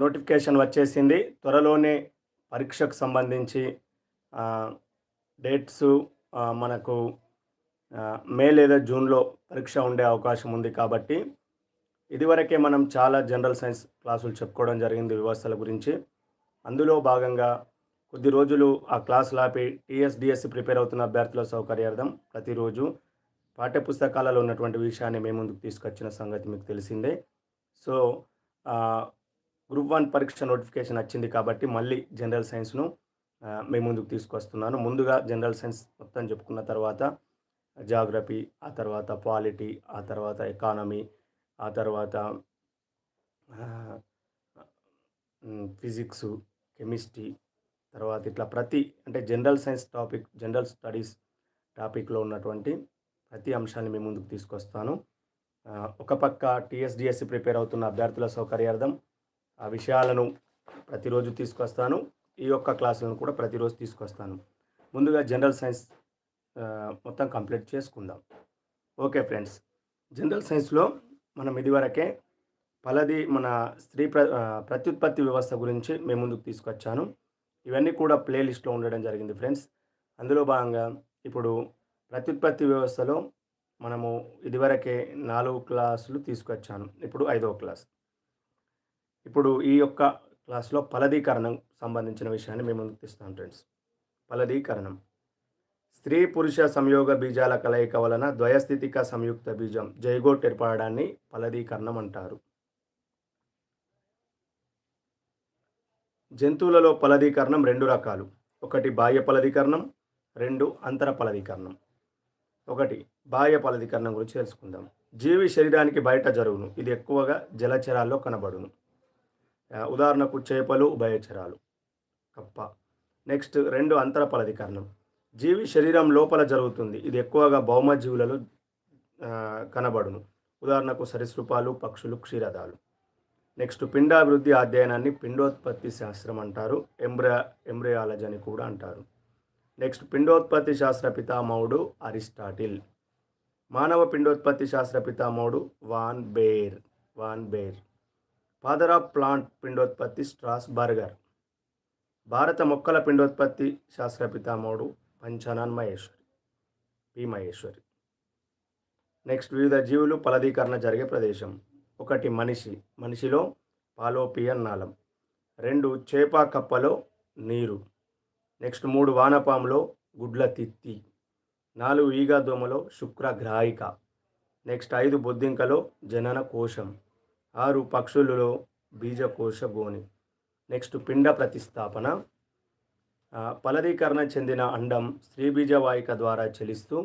Notification వచ్చేసింది. త్వరలోనే పరీక్షకు సంబంధించి డేట్స్ మనకు మే లేదా జూన్లో పరీక్ష ఉండే అవకాశం ఉంది కాబట్టి ఇదివరకే మనం చాలా జనరల్ సైన్స్ క్లాసులు చెప్పుకోవడం జరిగింది వ్యవస్థల గురించి. అందులో భాగంగా కొద్ది రోజులు ఆ క్లాసులు ఆపి టీఎస్డిఎస్సి ప్రిపేర్ అవుతున్న అభ్యర్థుల సౌకర్యార్థం ప్రతిరోజు పాఠ్యపుస్తకాలలో ఉన్నటువంటి విషయాన్ని మేము ముందుకు తీసుకొచ్చిన సంగతి మీకు తెలిసిందే. సో గ్రూప్ వన్ పరీక్ష నోటిఫికేషన్ వచ్చింది కాబట్టి మళ్ళీ జనరల్ సైన్స్ను మీ మేము ముందుకు తీసుకొస్తున్నాను. ముందుగా జనరల్ సైన్స్ మొత్తం చెప్పుకున్న తర్వాత జాగ్రఫీ ఆ తర్వాత పాలిటీ ఆ తర్వాత ఎకానమీ ఆ తర్వాత ఫిజిక్స్ కెమిస్ట్రీ తర్వాత ఇట్లా ప్రతి అంటే general science topic general studies టాపిక్లో ఉన్నటువంటి ప్రతి అంశాన్ని మేము ముందుకు తీసుకొస్తాను. ఒక పక్క టీఎస్డిఎస్సి ప్రిపేర్ అవుతున్న అభ్యర్థుల సౌకర్యార్థం ఆ విషయాలను ప్రతిరోజు తీసుకొస్తాను. ఈ యొక్క క్లాసులను కూడా ప్రతిరోజు తీసుకొస్తాను. ముందుగా జనరల్ సైన్స్ మొత్తం కంప్లీట్ చేసుకుందాం. ఓకే ఫ్రెండ్స్ జనరల్ సైన్స్లో మనం ఇదివరకే పలది మన స్త్రీ ప్ర ప్రత్యుత్పత్తి వ్యవస్థ గురించి మేము ముందుకు తీసుకొచ్చాను. ఇవన్నీ కూడా ప్లేలిస్ట్లో ఉండడం జరిగింది ఫ్రెండ్స్. అందులో భాగంగా ఇప్పుడు ప్రత్యుత్పత్తి వ్యవస్థలో మనము ఇదివరకే నాలుగు క్లాసులు తీసుకొచ్చాను. ఇప్పుడు ఐదవ క్లాస్. ఇప్పుడు ఈ యొక్క క్లాస్లో ఫలదీకరణం సంబంధించిన విషయాన్ని మేము ముందుకు ఫ్రెండ్స్ ఫలదీకరణం స్త్రీ పురుష సంయోగ బీజాల కలయిక వలన ద్వయస్థితిక సంయుక్త బీజం జైగోట్ ఏర్పడడాన్ని ఫలదీకరణం అంటారు. జంతువులలో ఫలదీకరణం రెండు రకాలు. ఒకటి బాహ్య ఫలదీకరణం రెండు అంతర ఫలదీకరణం ఒకటి బాహ్య ఫలదీకరణం గురించి తెలుసుకుందాం. జీవి శరీరానికి బయట జరుగును. ఇది ఎక్కువగా జలచరాల్లో కనబడును. ఉదాహరణకు చేపలు ఉభయచరాలు. కప్ప. నెక్స్ట్ రెండు అంతర ఫలదీకరణం జీవి శరీరం లోపల జరుగుతుంది. ఇది ఎక్కువగా భౌమజీవులలో కనబడును. ఉదాహరణకు సరీసృపాలు పక్షులు క్షీరదాలు. నెక్స్ట్ పిండాభివృద్ధి అధ్యయనాన్ని పిండోత్పత్తి శాస్త్రం అంటారు. ఎంబ్రా ఎంబ్రియాలజీ అని కూడా అంటారు. నెక్స్ట్ పిండోత్పత్తి శాస్త్ర పితామహుడు అరిస్టాటిల్. మానవ పిండోత్పత్తి శాస్త్ర పితామహుడు von Baer von Baer. Father of plant పిండోత్పత్తి Strasburger. భారత మొక్కల పిండోత్పత్తి శాస్త్ర పితామహుడు పంచానన్ మహేశ్వరి. పి. మహేశ్వరి. నెక్స్ట్ వివిధ జీవులు ఫలదీకరణ జరిగే ప్రదేశం. ఒకటి మనిషి. మనిషిలో పాలోపియన్ నాళం. రెండు చేప కప్పలో నీరు. నెక్స్ట్ మూడు వానపాములో గుడ్ల తిత్తి. నాలుగు ఈగ దోమలో శుక్రగ్రాహిక నెక్స్ట్ ఐదు బొద్దింకలో జనన కోశం. ఆరు పక్షులలో బీజకోశ గోని నెక్స్ట్ పిండ ప్రతిస్థాపన. ఫలదీకరణ చెందిన అండం స్త్రీ బీజవాహిక ద్వారా చెలిస్తూ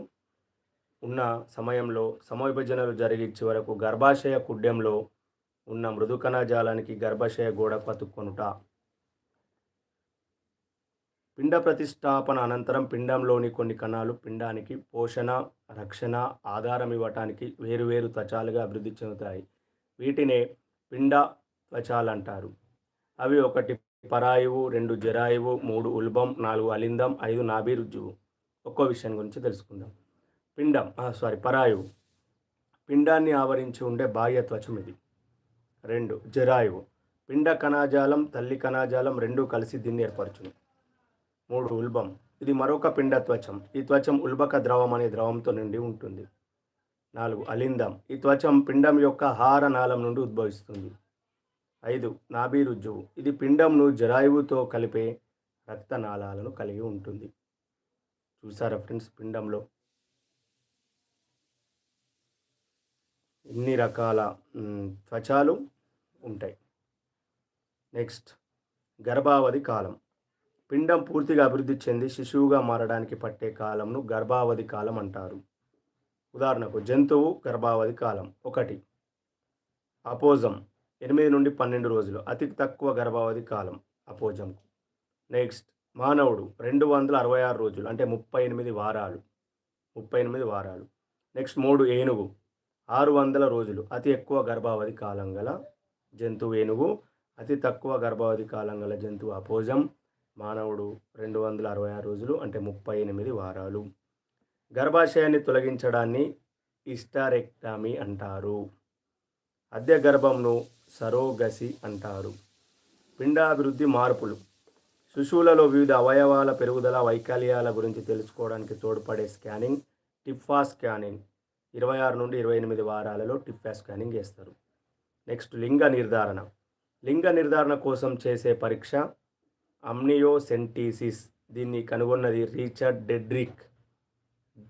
ఉన్న సమయంలో సమవిభజనలు జరిగి చివరకు గర్భాశయ కుడ్యంలో ఉన్న మృదుకణజాలానికి గర్భాశయ గోడ పతుక్కొనుట. పిండ ప్రతిష్టాపన అనంతరం పిండంలోని కొన్ని కణాలు పిండానికి పోషణ రక్షణ ఆధారం ఇవ్వటానికి వేరువేరు త్వచాలుగా అభివృద్ధి చెందుతాయి. వీటినే పిండ త్వచాలు అంటారు అవి ఒకటి పరాయువు రెండు జరాయువు మూడు ఉల్బం నాలుగు అలిందం ఐదు నాభిరుజువు. ఒక్కో విషయం గురించి తెలుసుకుందాం. పిండం సారీ పరాయువు. పిండాన్ని ఆవరించి ఉండే బాహ్య త్వచం ఇది. రెండు జరాయువు. పిండ కణాజాలం తల్లి కణాజాలం రెండూ కలిసి దీన్ని ఏర్పరచును. మూడు ఉల్బం. ఇది మరొక పిండ త్వచం. ఈ త్వచం ఉల్బక ద్రవం అనే ద్రవంతో నిండి ఉంటుంది. నాలుగు అలిందం. ఈ త్వచం పిండం యొక్క హార నాళం నుండి ఉద్భవిస్తుంది. ఐదు నాభిరుజ్జువు ఇది పిండంను జరాయువుతో కలిపే రక్తనాళాలను కలిగి ఉంటుంది. చూసారా ఫ్రెండ్స్ పిండంలో? ఇన్ని రకాల త్వచాలు ఉంటాయి. నెక్స్ట్ గర్భావధి కాలం. పిండం పూర్తిగా అభివృద్ధి చెంది శిశువుగా మారడానికి పట్టే కాలంను గర్భావధి కాలం అంటారు. ఉదాహరణకు జంతువు గర్భావధి కాలం ఒకటి. అపోజం ఎనిమిది నుండి పన్నెండు రోజులు అతి తక్కువ గర్భావధి కాలం అపోజంకు నెక్స్ట్ మానవుడు రెండు వందల అరవై ఆరు రోజులు అంటే ముప్పై ఎనిమిది వారాలు ముప్పై ఎనిమిది వారాలు. నెక్స్ట్ మూడు ఏనుగు ఆరు వందల రోజులు అతి ఎక్కువ గర్భావధి కాలం గల జంతువు ఏనుగు అతి తక్కువ గర్భావధి కాలం గల జంతువు అపోజం. మానవుడు రెండు వందల అరవై ఆరు రోజులు అంటే ముప్పై ఎనిమిది వారాలు. గర్భాశయాన్ని తొలగించడాన్ని ఇస్టారెక్టామీ అంటారు. అద్దె గర్భంను సరోగసి అంటారు. పిండాభివృద్ధి మార్పులు. శిశువులలో వివిధ అవయవాల పెరుగుదల వైకల్యాల గురించి తెలుసుకోవడానికి తోడ్పడే స్కానింగ్ టిఫా స్కానింగ్. ఇరవై ఆరు నుండి ఇరవై ఎనిమిది వారాలలో టిఫా స్కానింగ్ చేస్తారు. నెక్స్ట్ లింగ నిర్ధారణ. లింగ నిర్ధారణ కోసం చేసే పరీక్ష అమ్నియోసెంటీసిస్. దీన్ని కనుగొన్నది రీచర్డ్ డెడ్రిక్.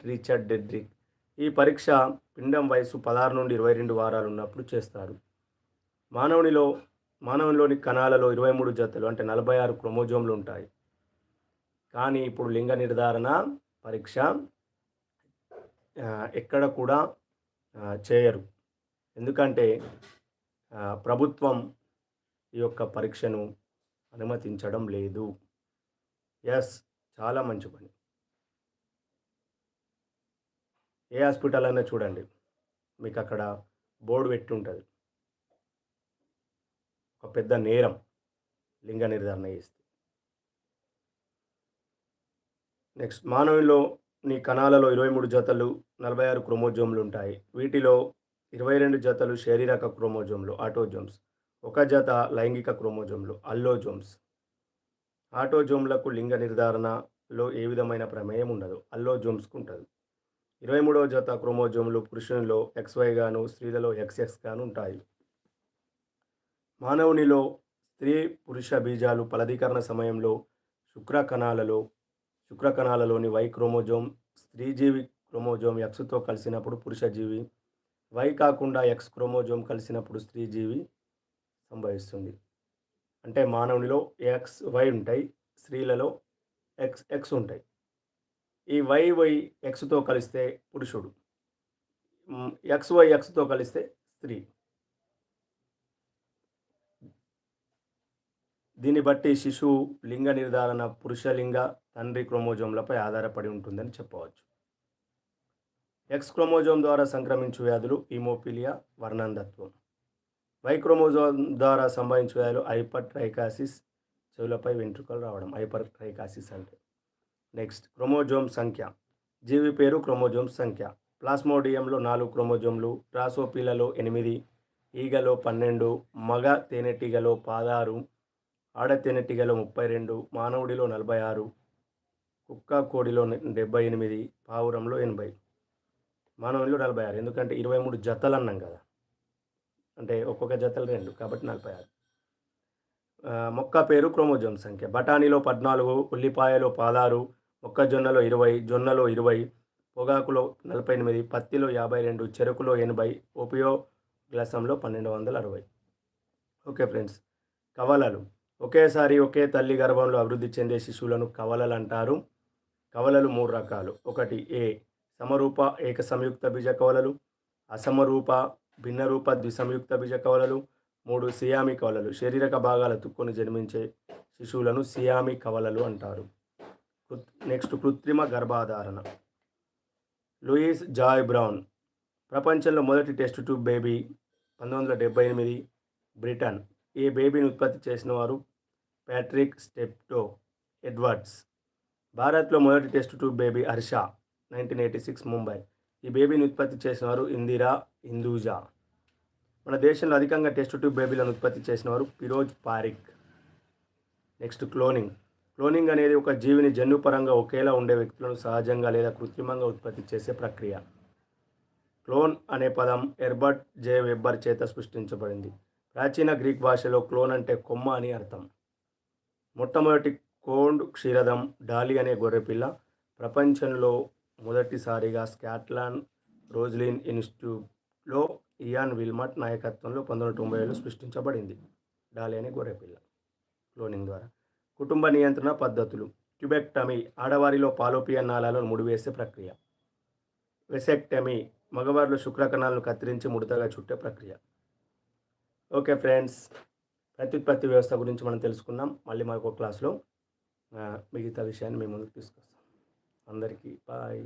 రిచర్డ్ డెడ్రిక్. ఈ పరీక్ష పిండం వయసు పదహారు నుండి ఇరవై రెండు వారాలు ఉన్నప్పుడు చేస్తారు. మానవునిలో మానవునిలోని కణాలలో ఇరవై మూడు జతలు అంటే నలభై ఆరు క్రోమోజోమ్లు ఉంటాయి. కానీ ఇప్పుడు లింగ నిర్ధారణ పరీక్ష ఎక్కడ కూడా చేయరు. ఎందుకంటే ప్రభుత్వం ఈ యొక్క పరీక్షను అనుమతించడం లేదు. ఎస్ చాలా మంచి పని. ఏ హాస్పిటల్ అయినా చూడండి. మీకు అక్కడ బోర్డు పెట్టి ఉంటుంది. ఒక పెద్ద నేరం లింగ నిర్ధారణ చేస్తే. నెక్స్ట్ మానవుల్లో నీ కణాలలో ఇరవై మూడు జతలు నలభై ఆరు క్రోమోజోమ్లు ఉంటాయి. వీటిలో ఇరవై రెండు జతలు శారీరక క్రోమోజోమ్లు ఆటోజోమ్స్. ఒక జత లైంగిక క్రోమోజోమ్లు అల్లోజోమ్స్. ఆటోజోమ్లకు లింగ నిర్ధారణలో ఏ విధమైన ప్రమేయం ఉండదు. అల్లోజోమ్స్కు ఉంటుంది. ఇరవై మూడవ జత క్రోమోజోమ్లు పురుషునిలో ఎక్స్వై గాను స్త్రీలలో ఎక్స్ఎక్స్ గాను ఉంటాయి. మానవునిలో స్త్రీ పురుష బీజాలు ఫలదీకరణ సమయంలో శుక్ర కణాలలో శుక్ర కణాలలోని వై క్రోమోజోమ్ స్త్రీజీవి క్రోమోజోమ్ ఎక్స్తో కలిసినప్పుడు పురుష జీవి వై కాకుండా ఎక్స్ క్రోమోజోమ్ కలిసినప్పుడు స్త్రీజీవి సంభవిస్తుంది. అంటే మానవునిలో ఎక్స్ వై ఉంటాయి స్త్రీలలో ఎక్స్ ఎక్స్ ఉంటాయి. ఈ వై వై ఎక్స్తో కలిస్తే పురుషుడు. ఎక్స్వై ఎక్స్ వై ఎక్స్తో కలిస్తే స్త్రీ. దీన్ని బట్టి శిశువు లింగ నిర్ధారణ పురుషలింగ తండ్రి క్రోమోజోమ్లపై ఆధారపడి ఉంటుందని చెప్పవచ్చు. ఎక్స్ క్రోమోజోమ్ ద్వారా సంక్రమించు వ్యాధులు హిమోపిలియా వర్ణందత్వం వై క్రోమోజోమ్ ద్వారా సంభవించే వ్యాధులు హైపర్ ట్రైకాసిస్ చెవులపై వెంట్రుకలు రావడం హైపర్ ట్రైకాసిస్ అంటే. నెక్స్ట్ క్రోమోజోమ్ సంఖ్య. జీవి పేరు క్రోమోజోమ్ సంఖ్య. ప్లాస్మోడియంలో నాలుగు క్రోమోజోమ్లు డ్రాసోపిలలో ఎనిమిది ఈగలో పన్నెండు మగ తేనెటీగలో పదహారు ఆడ తేనెటీగలో ముప్పై రెండు మానవుడిలో నలభై ఆరు కుక్క కోడిలో డెబ్బై ఎనిమిది పావురంలో ఎనభై. మానవుడిలో నలభై ఆరు ఎందుకంటే ఇరవై మూడు జతలు అన్నాం కదా. అంటే ఒక్కొక్క జతలు రెండు కాబట్టి నలభై ఆరు మొక్క పేరు క్రోమోజోమ్ సంఖ్య. బఠానీలో పద్నాలుగు ఉల్లిపాయలో పదహారు మొక్కజొన్నలో ఇరవై జొన్నలో ఇరవై పొగాకులో నలభై ఎనిమిది పత్తిలో యాభై రెండు చెరుకులో ఎనభై ఓపియో గ్లసంలో పన్నెండు వందల అరవై. ఓకే ఫ్రెండ్స్ కవలలు. ఒకేసారి ఒకే తల్లి గర్భంలో అభివృద్ధి చెందే శిశువులను కవలలు అంటారు. కవలలు మూడు రకాలు. ఒకటి ఏ సమరూప ఏక సంయుక్త బీజ కవలలు. అసమరూప భిన్నరూప ద్విసంయుక్త బీజ కవలలు. మూడు సియామి కవలలు. శారీరక భాగాల తుక్కుని జన్మించే శిశువులను సియామి కవలలు అంటారు. నెక్స్ట్ కృత్రిమ గర్భాధారణ. Louis Joy brown. ప్రపంచంలో మొదటి టెస్ట్ ట్యూబ్ బేబీ పంతొమ్మిది వందల డెబ్బై ఎనిమిది బ్రిటన్. ఈ బేబీని ఉత్పత్తి చేసిన వారు ప్యాట్రిక్ స్టెప్టో ఎడ్వర్డ్స్. భారత్లో మొదటి test tube baby Harsha nineteen eighty six Mumbai. ఈ బేబీని ఉత్పత్తి చేసిన వారు ఇందిరా హిందూజా. మన దేశంలో అధికంగా టెస్ట్ ట్యూబ్ బేబీలను ఉత్పత్తి చేసిన వారు Firoz Parikh. Next cloning. Cloning అనేది ఒక జీవిని జన్యుపరంగా ఒకేలా ఉండే వ్యక్తులను సహజంగా లేదా కృత్రిమంగా ఉత్పత్తి చేసే ప్రక్రియ. క్లోన్ అనే పదం ఎర్బర్ట్ జే వెబ్బర్ చేత సృష్టించబడింది. ప్రాచీన గ్రీక్ భాషలో క్లోన్ అంటే కొమ్మ అని అర్థం. మొట్టమొదటి కోండ్ క్షీరదం డాలి అనే గొర్రెపిల్ల ప్రపంచంలో మొదటిసారిగా స్కాట్లాండ్ రోజ్లిన్ ఇన్స్టిట్యూట్లో ఇయాన్ విల్మట్ నాయకత్వంలో పంతొమ్మిది తొంభై ఏళ్ళు సృష్టించబడింది. డాలి అనే గొర్రెపిల్ల. క్లోనింగ్ ద్వారా. కుటుంబ నియంత్రణ పద్ధతులు. ట్యుబెక్టమీ ఆడవారిలో పాలోపియన్ నాళాలను ముడివేసే ప్రక్రియ. వెసెక్టమీ మగవారిలో శుక్రకణాలను కత్తిరించి ముడతగా చుట్టే ప్రక్రియ. ఓకే ఫ్రెండ్స్ ప్రత్యుత్పత్తి వ్యవస్థ గురించి మనం తెలుసుకుందాం మళ్ళీ మరొక క్లాస్లో మిగతా విషయాన్ని మేము ముందుకు తీసుకొస్తాం. అందరికీ బాయ్.